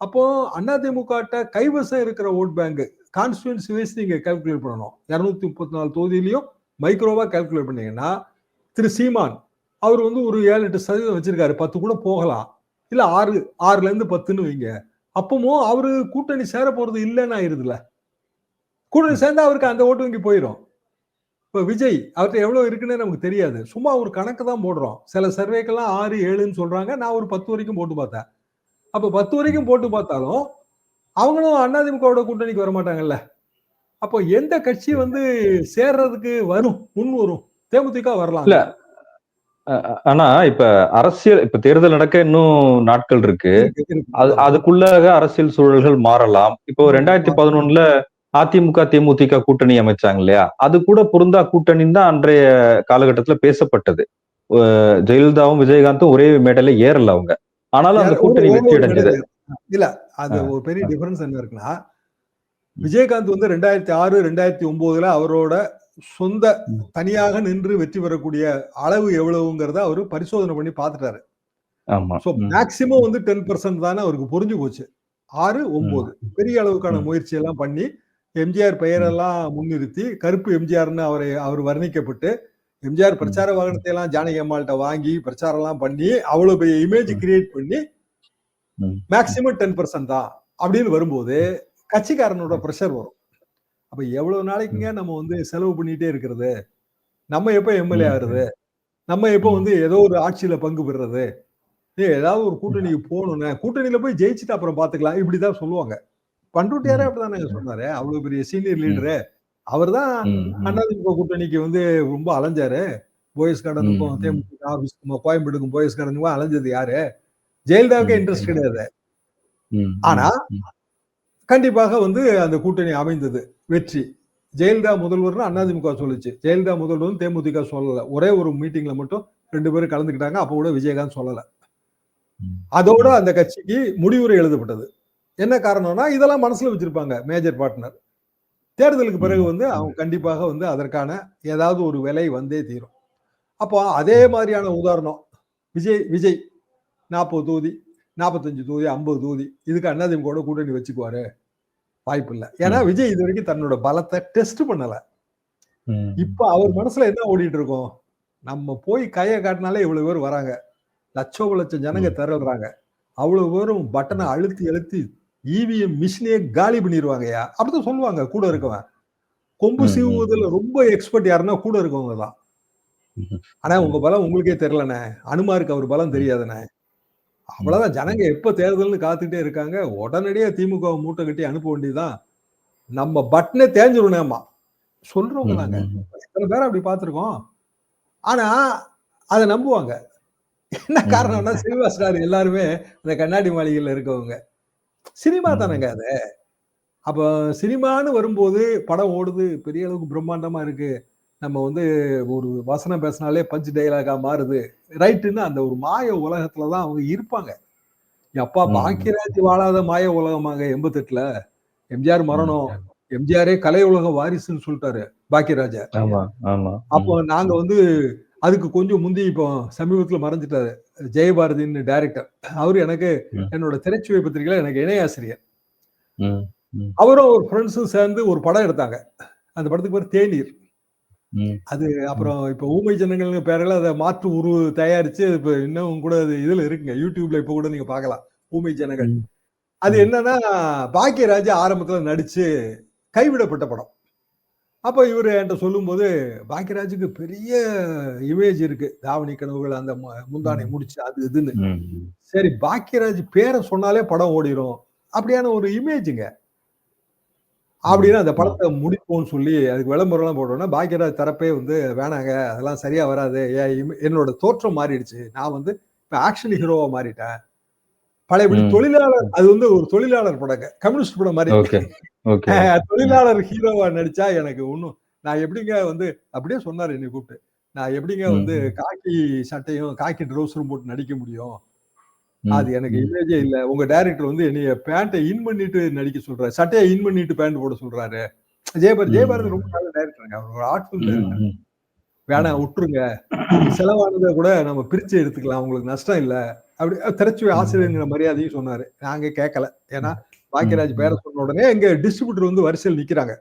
அப்போ அதிமுக கைவசம் இருக்கிற ஓட் பேங்க் கான்ஸ்டுவன்சி வைஸ் நீங்க கால்குலேட் பண்ணணும். இருநூத்தி முப்பத்தி நாலு தொகுதியிலையும் மைக்ரோவா கால்குலேட் பண்ணீங்கன்னா திரு சீமான் அவர் வந்து ஒரு ஏழு எட்டு சதவீதம் வச்சிருக்காரு. பத்து கூட போகலாம். இல்ல ஆறு ஆறுல இருந்து பத்துன்னு வைங்க. அப்பவும் அவரு கூட்டணி சேர போறது இல்லைன்னு ஆயிருதுல கூட்டணி சேர்ந்தா அவருக்கு அந்த ஓட்டு வங்கி போயிடும் இப்ப விஜய் அவர்கிட்ட எவ்வளவு இருக்குன்னு நமக்கு தெரியாது. சும்மா ஒரு கணக்கு தான் போடுறோம். சில சர்வேக்கெல்லாம் ஆறு ஏழுன்னு சொல்றாங்க. நான் ஒரு பத்து வரைக்கும் போட்டு பார்த்தேன். அப்ப பத்து வரைக்கும் போட்டு பார்த்தாலும் அவங்களும் அதிமுகவோட கூட்டணிக்கு வர மாட்டாங்கல்ல அப்போ எந்த கட்சி வந்து சேர்றதுக்கு வரும் முன் வரும்? தேமுதிக வரலாம். இல்ல. ஆனா இப்ப அரசியல் இப்ப தேர்தல் நடக்க இன்னும் நாட்கள் இருக்கு. அது அதுக்குள்ளாக அரசியல் சூழல்கள் மாறலாம். இப்போ ரெண்டாயிரத்தி பதினொன்னுல அதிமுக தேமுதிக கூட்டணி அமைச்சாங்க இல்லையா? அது கூட பொருந்தா கூட்டணின்னு தான் அன்றைய காலகட்டத்துல பேசப்பட்டது. ஜெயலலிதாவும் விஜயகாந்தும் ஒரே மேடையில ஏறல அவங்க. ஆனாலும் அந்த கூட்டணி வெற்றி அடைஞ்சது இல்ல அது ஒரு பெரிய டிஃபரன்ஸ் என்ன இருக்குன்னா விஜயகாந்த் வந்து ரெண்டாயிரத்தி ஆறு ரெண்டாயிரத்தி ஒன்பதுல அவரோட சொந்த. தனியாக நின்று வெற்றி பெறக்கூடிய அளவு எவ்வளவுங்கிறத அவரு பரிசோதனை பண்ணி பார்த்துட்டாரு. மேக்சிமம் வந்து டென் பர்சன்ட் தானே அவருக்கு புரிஞ்சு போச்சு. ஆறு ஒன்பது பெரிய அளவுக்கான. முயற்சி எல்லாம் பண்ணி எம்ஜிஆர் பெயரெல்லாம் முன்னிறுத்தி கருப்பு எம்ஜிஆர்னு அவரை அவர் வர்ணிக்கப்பட்டு எம்ஜிஆர் பிரச்சார வாகனத்தை எல்லாம் ஜானகி அம்மாள்கிட்ட வாங்கி பிரச்சாரம் எல்லாம் பண்ணி அவ்வளவு பெரிய இமேஜ். கிரியேட் பண்ணி. மேக்சிமம் டென் பர்சன்ட் தான் அப்படின்னு வரும்போது கட்சிக்காரனோட ப்ரெஷர் வரும். அப்ப எவ்வளவு நாளைக்குங்க நம்ம வந்து செலவு பண்ணிட்டே இருக்கிறது? நம்ம எப்ப எம்எல்ஏ. ஆகுறது? நம்ம எப்ப. வந்து ஏதோ ஒரு ஆட்சியில பங்கு பெறுறது? ஏதாவது ஒரு கூட்டணிக்கு போகணும்னே கூட்டணியில போய் ஜெயிச்சுட்டு அப்புறம் பாத்துக்கலாம் இப்படிதான் சொல்லுவாங்க. பண்ருட்டியாரே. அப்படிதானே சொன்னாரு. அவ்வளவு பெரிய சீனியர் லீடரு அவர் தான். அதிமுக கூட்டணிக்கு வந்து ரொம்ப அலைஞ்சாரு. போயஸ் கார்டனுக்கும். தேமுதிக ஆபீஸ்க்கும் கோயம்பேடுக்கும் போயஸ் கார்டனுக்கும் அலைஞ்சது யாரு? ஜெயலலிதாவுக்கே. இன்ட்ரெஸ்ட் கிடையாது. ஆனா. கண்டிப்பாக வந்து அந்த கூட்டணி அமைந்தது வெற்றி. ஜெயலலிதா முதல்வர்னு அதிமுக சொல்லுச்சு. ஜெயலலிதா முதல்வர் தேமுதிக சொல்லல. ஒரே ஒரு மீட்டிங்ல மட்டும் ரெண்டு பேரும் கலந்துக்கிட்டாங்க. அப்ப கூட விஜயகாந்த் சொல்லல. அதோட அந்த கட்சிக்கு முடிவுரை எழுதப்பட்டது. என்ன காரணம்னா இதெல்லாம் மனசுல வச்சிருப்பாங்க மேஜர் பார்ட்னர் தேர்தலுக்கு பிறகு வந்து அவங்க கண்டிப்பாக வந்து அதற்கான ஏதாவது ஒரு விலை வந்தே தீரும். அப்போ அதே மாதிரியான உதாரணம் விஜய் விஜய் நாற்பது தொகுதி நாற்பத்தஞ்சு தொகுதி ஐம்பது தொகுதி இதுக்கு அதிமுக கூட்டணி வச்சுக்குவாரு. வாய்ப்பு இல்லை. ஏன்னா. விஜய் இது வரைக்கும் தன்னோட பலத்தை டெஸ்ட் பண்ணல. இப்ப அவர் மனசுல என்ன ஓடிட்டு இருக்கோம் நம்ம போய் கையை காட்டினாலே இவ்வளவு பேர் வராங்க. லட்சோப லட்சம் ஜனங்க திரள்றாங்க. அவ்வளவு பேரும் பட்டனை அழுத்தி அழுத்தி இவிஎம் மிஷினே காலி பண்ணிடுவாங்கய்யா அப்படிதான் சொல்லுவாங்க கூட இருக்கவன். கொம்பு. சீவுவதில் ரொம்ப எக்ஸ்பர்ட் யாருன்னா கூட இருக்கவங்க தான். ஆனா உங்க பலம் உங்களுக்கே தெரியலண்ணே. அனுமாருக்கு அவர் பலம் தெரியாதுண்ணே. அவ்வளவுதான் ஜனங்க எப்ப தேர்தல்னு காத்துக்கிட்டே இருக்காங்க உடனடியே திமுக மூட்டை கட்டி அனுப்ப வேண்டியதுதான். நம்ம பட்டனே தேஞ்சிருனேம்மா சொல்றவங்க நாங்க. எத்தனை பேர் அப்படி பார்த்திருக்கோம். ஆனா அதை நம்புவாங்க. என்ன காரணம்னா சினிமா ஸ்டார் எல்லாருமே இந்த கண்ணாடி மாளிகையில் இருக்கவங்க. சினிமா. தானேங்க அது. அப்போ சினிமான்னு வரும்போது படம் ஓடுது பெரிய அளவுக்கு பிரம்மாண்டமா இருக்கு. நம்ம வந்து ஒரு வசனம் பேசினாலே பஞ்ச் டைலாகா மாறுது. ரைட்டுன்னு அந்த ஒரு மாய உலகத்துல தான் அவங்க இருப்பாங்க. அப்பா. பாக்கியராஜ் வாழாத மாய உலகமாங்க எண்பத்தெட்டுல. எம்ஜிஆர் மரணம். எம்ஜிஆரே கலை உலக வாரிசுன்னு சொல்லிட்டாரு பாக்கியராஜ. அப்போ நாங்க வந்து அதுக்கு கொஞ்சம் முந்தி இப்போ சமீபத்துல மறைஞ்சிட்டாரு ஜெயபாரதின்னு டைரக்டர் அவரு எனக்கு. என்னோட திரைச்சுவை பத்திரிகையில எனக்கு இணையாசிரியர். அவரும் ஒரு ஃப்ரெண்ட்ஸும் சேர்ந்து ஒரு படம் எடுத்தாங்க. அந்த படத்துக்கு பேர் தேநீர். அது அப்புறம் இப்ப ஊமை ஜனங்கள் பேரில் அதை மாற்று உரு தயாரிச்சு இப்ப இன்னும் கூட அது இதுல இருக்குங்க. யூடியூப்ல இப்ப கூட நீங்க பார்க்கலாம். ஊமை ஜனங்கள். அது. என்னன்னா பாக்கியராஜ் ஆரம்பத்துல நடிச்சு கைவிடப்பட்ட படம். அப்ப இவர் என்கிட்ட சொல்லும்போது பாக்கியராஜுக்கு பெரிய இமேஜ் இருக்கு. தாவணி கனவுகள் அந்த முந்தானை முடிச்சு அது இதுன்னு. சரி பாக்கியராஜ் பேரை சொன்னாலே படம் ஓடிரும். அப்படியான ஒரு இமேஜுங்க அப்படின்னு அந்த படத்தை முடிப்போம்னு சொல்லி அதுக்கு விளம்பரம்லாம் போட்டோம்னா பாக்கியராஜ் தரப்பே வந்து வேணாங்க அதெல்லாம் சரியா வராது. என்னோட தோற்றம் மாறிடுச்சு. நான் வந்து இப்ப ஆக்ஷன் ஹீரோவா மாறிட்டேன். பழையபடி. தொழிலாளர் அது வந்து ஒரு தொழிலாளர் படங்க. கம்யூனிஸ்ட் படம் மாதிரி. தொழிலாளர் ஹீரோவா நடிச்சா எனக்கு ஒன்றும் நான் எப்படிங்க வந்து அப்படியே சொன்னாரு என்னை கூப்பிட்டு. நான் எப்படிங்க. வந்து காக்கி சட்டையும் காக்கி ட்ரௌசரும் போட்டு நடிக்க முடியும்? அது எனக்கு. இமேஜே இல்ல. உங்க டைரக்டர் வந்து என்னைய பேண்ட்டை இன் பண்ணிட்டு நடிக்க சொல்றாரு. சட்டையை இன் பண்ணிட்டு பேண்ட் போட சொல்றாரு. ஜெயபாரதி. ஜெயபாரதி ரொம்ப நல்ல டைரக்டருங்க அவர் ஒரு ஆர்ட்ஃபுல் டைரக்டர். வேணாம் விட்டுருங்க. செலவானதை கூட நம்ம பிரிச்சு எடுத்துக்கலாம். உங்களுக்கு நஷ்டம் இல்ல. அப்படி திரைச்சுவை ஆசிரியருங்கிற மரியாதையும் சொன்னாரு. நாங்க கேட்கல ஏன்னா பாக்கியராஜ். பேரை சொன்ன உடனே எங்க டிஸ்ட்ரிபியூட்டர் வந்து வரிசையில் நிக்கிறாங்க.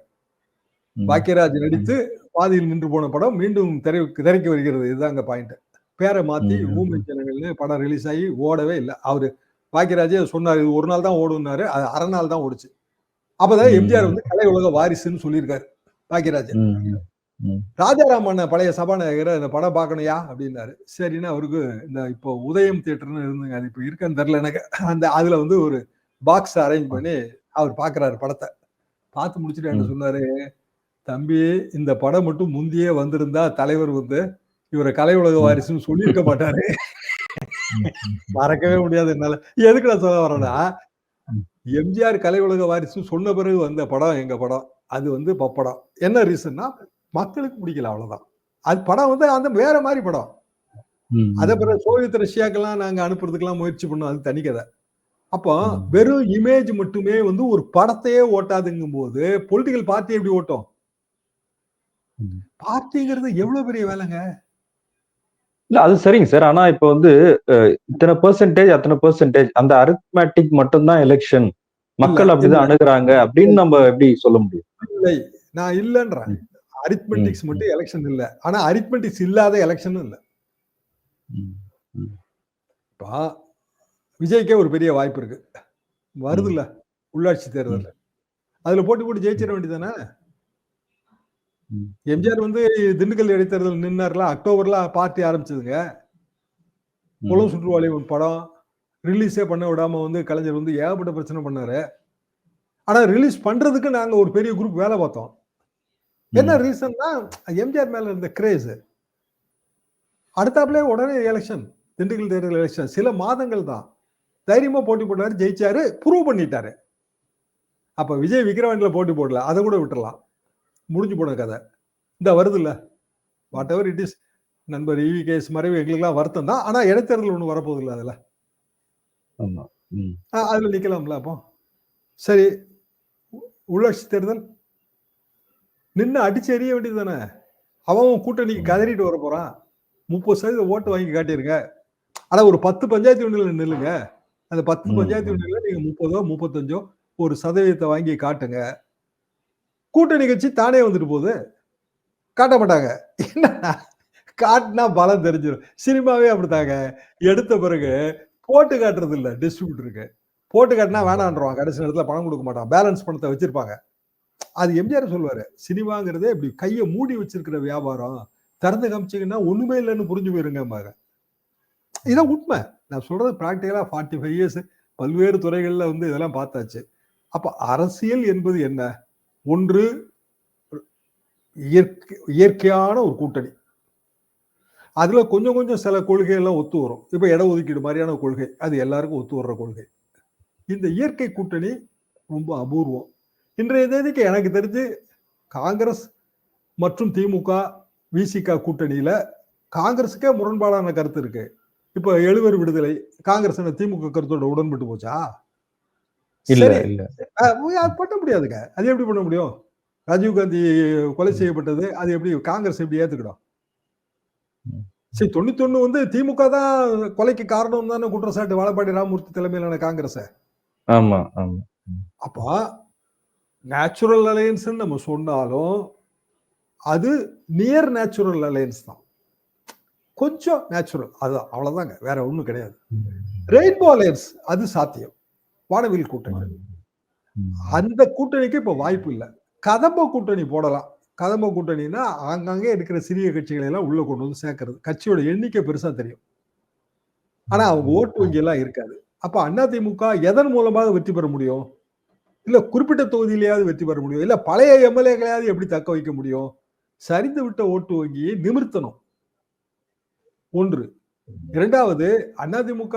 பாக்கியராஜ் நடித்து பாதியில் நின்று போன படம் மீண்டும் திரை திரைக்கு வருகிறது. இதுதாங்க பாயிண்ட் பேரை மாத்தி. ஊமை ஜனங்கள்னு படம் ரிலீஸ் ஆகி ஓடவே இல்லை. அவரு பாக்கியராஜே சொன்னார் இது ஒரு நாள் தான் ஓடுனாரு அது அரை நாள் தான் ஓடுச்சு. அப்பதான். எம்ஜிஆர் வந்து கலை உலக வாரிசுன்னு சொல்லியிருக்காரு பாக்கியராஜ். ராஜாராமன் பழைய சபாநாயகர் இந்த படம் பார்க்கணுயா அப்படின்னாரு. சரின்னு அவருக்கு இந்த இப்போ உதயம் தியேட்டர்னு இருந்துங்க. அது இப்போ இருக்கான்னு தெரியல எனக்கு. அந்த அதுல வந்து ஒரு பாக்ஸ் அரேஞ்ச் பண்ணி அவர் பாக்குறாரு படத்தை. பார்த்து முடிச்சுட்டு என்ன. சொன்னாரு? தம்பி இந்த படம் மட்டும் முந்தியே வந்திருந்தா தலைவர் வந்து இவரை கலை உலக. வாரிசுன்னு சொல்லியிருக்க மாட்டாரு. மறக்கவே முடியாது என்னால. எதுக்கு நான் சொல்ல வரேன்னா. எம்ஜிஆர் கலை உலக வாரிசு சொன்ன பிறகு வந்த படம் எங்க படம். அது வந்து பப்படம் என்ன ரீசன்னா மக்களுக்கு பிடிக்கல அவ்வளவுதான். அது படம் வந்து அந்த வேற மாதிரி படம். அதே பிறகு சோவியத் ரஷ்யாக்கெல்லாம் நாங்க அனுப்புறதுக்கெல்லாம் முயற்சி பண்ணோம். அது தனி கதை. அப்போ. வெறும் இமேஜ் மட்டுமே வந்து ஒரு படத்தையே ஓட்டாதுங்கும் போது பொலிட்டிக்கல் பார்ட்டி எப்படி ஓட்டும். பார்ட்டிங்கிறது எவ்வளவு பெரிய வேலைங்க? இல்ல அது சரிங்க சார். ஆனா இப்ப வந்து இத்தனை பெர்சன்டேஜ் அத்தனை பெர்சன்டேஜ் அந்த அரித்மேட்டிக் மட்டும்தான் எலெக்ஷன் மக்கள் அப்படிதான் அணுகுறாங்க அப்படின்னு நம்ம எப்படி சொல்ல முடியும்? இல்லை. நான் இல்லைன்றேன். அரித்மெட்டிக்ஸ். மட்டும் எலெக்ஷன் இல்ல. ஆனா அரித்மெட்டிக்ஸ் இல்லாத எலெக்ஷனும் இல்ல. இப்போ விஜய்க்கே ஒரு பெரிய வாய்ப்பு இருக்கு. வருதுல்ல உள்ளாட்சி தேர்தல் அதுல போட்டி போட்டு ஜெயிச்சிட வேண்டியதானே. எம்ஜிஆர் வந்து திண்டுக்கல் இடைத்தேர்தல் நின்னார்ல அக்டோபர்ல பார்ட்டி ஆரம்பிச்சதுங்க. குளம் சுற்றுவாளி ஒரு படம் ரிலீஸே பண்ண விடாம வந்து கலைஞர் வந்து ஏகப்பட்ட பிரச்சனை பண்ணாரு. ஆனா ரிலீஸ் பண்றதுக்கு நாங்க ஒரு பெரிய குரூப் வேலை பார்த்தோம். என்ன ரீசன்னா எம்ஜிஆர் மேல இருந்த கிரேஸ் அடுத்தாப்புல உடனே எலெக்ஷன் திண்டுக்கல் தேர்தல் எலெக்ஷன் சில மாதங்கள் தான். தைரியமா போட்டி போட்டாரு ஜெயிச்சாரு ப்ரூவ் பண்ணிட்டாரு. அப்ப விஜய் விக்ரவாண்டில போட்டி போடல அதை கூட விட்டுறலாம். முடிஞ்சு போன கதை. இந்த வருது இல்ல? வாட் எவர் இட் இஸ் நண்பர் இவி கேஸ் மறைவு எங்களுக்குலாம் வருத்தம் தான். ஆனா இடைத்தேர்தல் ஒண்ணு வரப்போகுது இல்ல அதுல. ஆமா. ம். ஆ, அதுல நிக்கலாம்ல அப்போ? சரி. உள்ளாட்சி தேர்தல்? நின்னு அடிச்சு எறிய வேண்டியது தானே? அவன் கூட்டணிக்கு கதறிட்டு வர போறான். முப்பது சதவீதம் ஓட்டு வாங்கி காட்டிருங்க ஆனா ஒரு பத்து பஞ்சாயத்து யூனியன்ல நில்லுங்க. அந்த பத்து. பஞ்சாயத்து யூனியன்ல நீங்க முப்பதோ முப்பத்தஞ்சோ ஒரு சதவீதத்தை வாங்கி காட்டுங்க. கூட்டணி கட்சி தானே வந்துட்டு போகுது. காட்ட மாட்டாங்க. என்ன? காட்டினா பலம் தெரிஞ்சிடும் சினிமாவே அப்படித்தாங்க. எடுத்த பிறகு போட்டு காட்டுறது இல்ல டிஸ்ட்ரிபியூட்டருக்கு போட்டு காட்டினா வேணான்றவான் கடைசி நேரத்துல பணம் கொடுக்க மாட்டான் பேலன்ஸ் பணத்தை வச்சிருப்பாங்க. அது எம்ஜிஆர் சொல்லுவார் சினிமாங்கிறதே இப்படி கையை மூடி வச்சிருக்கிற வியாபாரம். திறந்து காமிச்சிங்கன்னா ஒன்றுமே இல்லைன்னு புரிஞ்சு போயிருங்க இதான் உண்மை. நான் சொல்கிறது ப்ராக்டிக்கலாக ஃபார்ட்டி ஃபைவ் இயர்ஸ் பல்வேறு துறைகளில் வந்து இதெல்லாம் பார்த்தாச்சு. அப்போ அரசியல் என்பது என்ன? ஒன்று இயற்கை இயற்கையான ஒரு கூட்டணி. அதில் கொஞ்சம் கொஞ்சம் சில கொள்கையெல்லாம் ஒத்து வரும். இப்போ இட ஒதுக்கீடு மாதிரியான கொள்கை அது எல்லாருக்கும் ஒத்து வர்ற கொள்கை. இந்த இயற்கை கூட்டணி ரொம்ப அபூர்வம். இன்றைய தேதிக்கு எனக்கு தெரிஞ்சு காங்கிரஸ் மற்றும் திமுக விசிக கூட்டணியில காங்கிரஸுக்கே முரண்பாடான கருத்து இருக்கு. இப்ப எழுவர் விடுதலை காங்கிரஸ் திமுக கருத்தோட உடன்பட்டு போச்சா? பண்ண முடியாதுங்க. அது எப்படி பண்ண முடியும்? ராஜீவ் காந்தி கொலை செய்யப்பட்டது அது எப்படி காங்கிரஸ் எப்படி ஏத்துக்கிடும். சரி தொண்ணூத்தொன்னு வந்து திமுக தான் கொலைக்கு காரணம் தானே குற்றச்சாட்டு வாழப்பாடி ராமமூர்த்தி தலைமையிலான காங்கிரஸ். ஆமா ஆமா. அப்போ நேச்சுரல் அலையன்ஸ் நம்ம சொன்னாலும் அது நியர் நேச்சுரல் அலையன்ஸ் தான். கொஞ்சம் நேச்சுரல் அது அவ்வளவுதாங்க வேற ஒண்ணும் கிடையாது. ரெயின்போ அலையன்ஸ் அது சாத்தியம். வானவில் கூட்டணி. அந்த கூட்டணிக்கு இப்ப வாய்ப்பு இல்லை. கதம்ப கூட்டணி போடலாம். கதம்ப கூட்டணினா ஆங்காங்கே இருக்கிற சிறிய கட்சிகளை எல்லாம் உள்ள கொண்டு வந்து சேர்க்கறது. கட்சியோட எண்ணிக்கை பெருசா தெரியும். ஆனா அவங்க ஓட்டு வங்கி எல்லாம் இருக்காது. அப்ப அதிமுக எதன் மூலமாக வெற்றி பெற முடியும்? இல்ல குறிப்பிட்ட தொகுதியிலேயாவது வெற்றி பெற முடியும். இல்ல பழைய எம்எல்ஏக்களையாவது எப்படி தக்க வைக்க முடியும்? சரிந்து விட்ட ஓட்டு வங்கியை நிமிர்த்தணும். ஒன்று. இரண்டாவது அதிமுக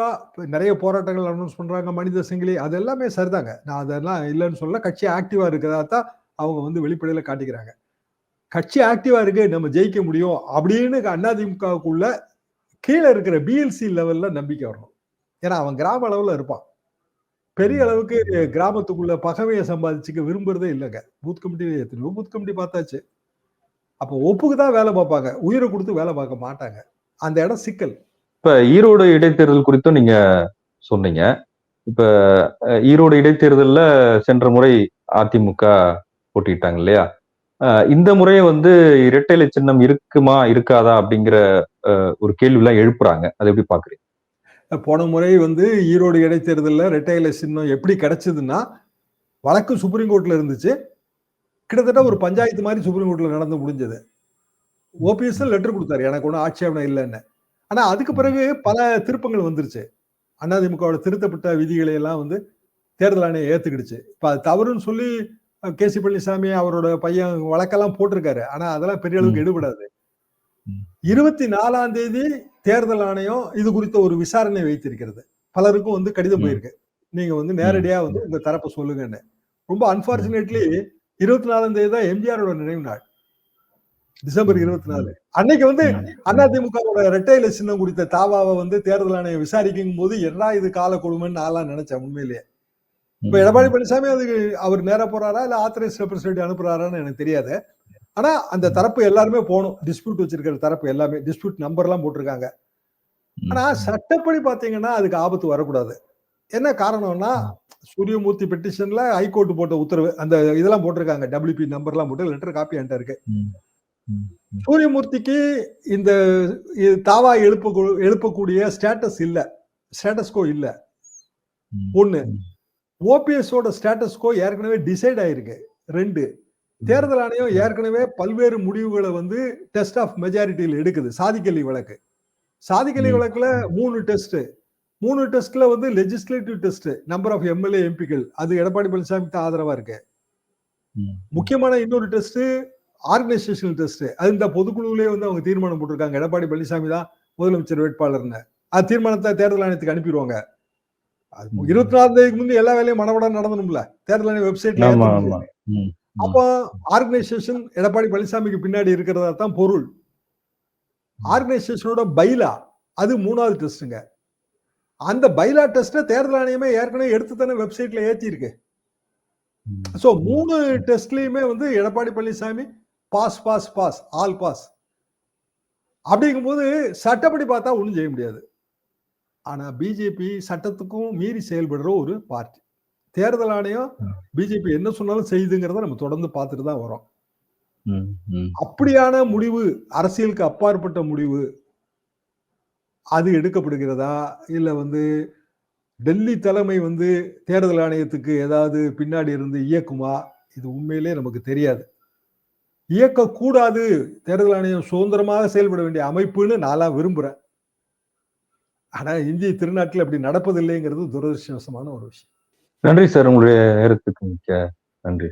நிறைய போராட்டங்கள் அனௌன்ஸ் பண்றாங்க மனித சிங்கிலி. அது எல்லாமே சரிதாங்க. நான் அதெல்லாம் இல்லைன்னு சொல்ல கட்சி ஆக்டிவா இருக்கிறதா தான் அவங்க வந்து வெளிப்படையில காட்டிக்கிறாங்க. கட்சி ஆக்டிவா இருக்கு நம்ம ஜெயிக்க முடியும் அப்படின்னு அதிமுகவுக்குள்ள கீழே இருக்கிற பிஎல்சி லெவல்ல நம்பிக்கை வரணும். ஏன்னா அவன் கிராம அளவுல இருப்பான். பெரிய அளவுக்கு கிராமத்துக்குள்ள பகமையை சம்பாதிச்சுக்க விரும்புறதே இல்லைங்க. பூத் கமிட்டி எத்தனையோ பூத் கமிட்டி பார்த்தாச்சு. அப்போ ஒப்புக்கு தான் வேலை பார்ப்பாங்க. உயிரை கொடுத்து வேலை பார்க்க மாட்டாங்க. அந்த இடம் சிக்கல். இப்ப ஈரோடு இடைத்தேர்தல் குறித்தும் நீங்க சொன்னீங்க. இப்ப ஈரோடு இடைத்தேர்தல்ல சென்ற முறை அதிமுக போட்டிட்டாங்க இல்லையா? இந்த முறை வந்து இரட்டைலை சின்னம் இருக்குமா இருக்காதா அப்படிங்கிற ஒரு கேள்வி எல்லாம் எழுப்புறாங்க. அதை எப்படி பாக்குறீங்க போன முறை வந்து ஈரோடு இடைத்தேர்தலில் ரெட்டை இலை சின்னம் எப்படி கிடைச்சதுன்னா வழக்கு சுப்ரீம் கோர்ட்ல இருந்துச்சு. கிட்டத்தட்ட ஒரு பஞ்சாயத்து மாதிரி சுப்ரீம் கோர்ட்ல நடந்து முடிஞ்சது. ஓபிஎஸ் லெட்டர் கொடுத்தாரு. எனக்கு ஒன்றும் ஆட்சேபனை இல்லைன்னு. ஆனா அதுக்கு பிறகு பல திருப்பங்கள் வந்துருச்சு. அதிமுகவோட திருத்தப்பட்ட விதிகளை எல்லாம் வந்து தேர்தல் ஆணையம் ஏத்துக்கிடுச்சு. இப்ப அது தவறுன்னு சொல்லி கே சி பழனிசாமி அவரோட பையன் வழக்கெல்லாம் போட்டிருக்காரு. ஆனா அதெல்லாம் பெரிய அளவுக்கு. எடுபடாது. இருபத்தி நாலாம் தேதி தேர்தல் ஆணையம் இது குறித்த ஒரு விசாரணை வைத்திருக்கிறது. பலருக்கும் வந்து கடிதம். போயிருக்கு. நீங்க வந்து நேரடியா வந்து உங்க தரப்பை சொல்லுங்கன்னு. ரொம்ப அன்பார்ச்சுனேட்லி இருபத்தி நாலாம் தேதி தான் எம்ஜிஆரோட நினைவு நாள். டிசம்பர் இருபத்தி நாலு அன்னைக்கு வந்து அதிமுகவோட ரெட்டையில சின்னம் குறித்த தாவாவை வந்து தேர்தல் ஆணையம் விசாரிக்கும் போது என்ன இது கால கொடுமைன்னு நான்லாம் நினைச்சேன் உண்மையிலேயே. இப்ப எடப்பாடி பழனிசாமி அதுக்கு அவர் நேரா போறாரா? இல்ல ஆத்தரைஸ் ரெப்ரஸன்டேட்டிவ் அனுப்புறாரான்னு எனக்கு தெரியாது. ஆனா அந்த தரப்பு எல்லாருமே போகணும். டிஸ்பியூட் வச்சிருக்கிற தரப்பு எல்லாமே டிஸ்பியூட் நம்பர் எல்லாம் போட்டிருக்காங்க. ஆனா சட்டப்படி பாத்தீங்கன்னா அதுக்கு ஆபத்து வரக்கூடாது. என்ன காரணம்னா சூரியமூர்த்தி பெட்டிஷன்ல ஹைகோர்ட் போட்ட உத்தரவு அந்த இதெல்லாம் போட்டிருக்காங்க. டபிள்யூபி நம்பர் எல்லாம் போட்டு லெட்டர் காப்பி என்கிட்ட இருக்கு. சூரியமூர்த்திக்கு இந்த தாவா எழுப்ப எழுப்பக்கூடிய ஸ்டேட்டஸ் இல்ல. ஸ்டேட்டஸ்கோ இல்ல. ஒண்ணு ஓபிஎஸோட ஸ்டேட்டஸ்கோ ஏற்கனவே டிசைட் ஆயிருக்கு. ரெண்டு தேர்தல் ஆணையம் ஏற்கனவே பல்வேறு முடிவுகளை வந்து டெஸ்ட் ஆஃப் மெஜாரிட்டியில் எடுக்குது. சாதிக்கலி வழக்கு. சாதிக்கலி. வழக்குல மூணு டெஸ்ட் மூணு டெஸ்ட்ல வந்து legislative test number of MLA எம்பிக்கள் அது எடப்பாடி பழனிசாமி தான் ஆதரவா இருக்கு. முக்கியமான இன்னொரு டெஸ்ட் ஆர்கனைசேஷனல் டெஸ்ட் அது இந்த பொதுக்குழுவிலே வந்து அவங்க தீர்மானம் போட்டிருக்காங்க. எடப்பாடி பழனிசாமி தான் முதலமைச்சர் வேட்பாளர்னு. அது தீர்மானத்தை தேர்தல் ஆணையத்துக்கு அனுப்பிடுவாங்க. இருபத்தி நாலாம் தேதிக்கு முந்தைய எல்லா வேலையும் மனவடம் நடந்தணும்ல தேர்தல் ஆணைய வெப்சைட்ல அப்போ ஆர்கனைசேஷன் எடப்பாடி பழனிசாமிக்கு பின்னாடி இருக்கிறதா தான் பொருள். ஆர்கனைசேஷனோட பைலா அது மூணாவது டெஸ்ட்டுங்க அந்த பைலா டெஸ்ட்டை தேர்தல் ஆணையமே ஏற்கனவே எடுத்து தானே வெப்சைட்ல ம். சோ மூணு டெஸ்ட்லயுமே வந்து Edappadi Palaniswami pass pass pass all pass அப்படிங்கும்போது சட்டப்படி பார்த்தா ஒண்ணும் செய்ய முடியாது. ஆனா பிஜேபி சட்டத்துக்கும் மீறி செயல்படுற ஒரு பார்ட்டி தேர்தல் ஆணையம். பிஜேபி என்ன சொன்னாலும் செய்யுதுங்கிறத நம்ம தொடர்ந்து பார்த்துட்டு தான் வரோம். அப்படியான முடிவு அரசியலுக்கு அப்பாற்பட்ட முடிவு அது எடுக்கப்படுகிறதா? இல்ல வந்து டெல்லி தலைமை வந்து தேர்தல் ஆணையத்துக்கு ஏதாவது பின்னாடி இருந்து இயக்குமா? இது உண்மையிலே நமக்கு தெரியாது. இயக்கக்கூடாது. தேர்தல் ஆணையம் சுதந்திரமாக செயல்பட வேண்டிய அமைப்புன்னு நான்லாம் விரும்புறேன். ஆனா இந்திய திருநாட்டில் அப்படி நடப்பதில்லைங்கிறது துரதிருஷ்டவசமான ஒரு விஷயம். நன்றி சார். உங்களுடைய நேரத்துக்கு மிக்க நன்றி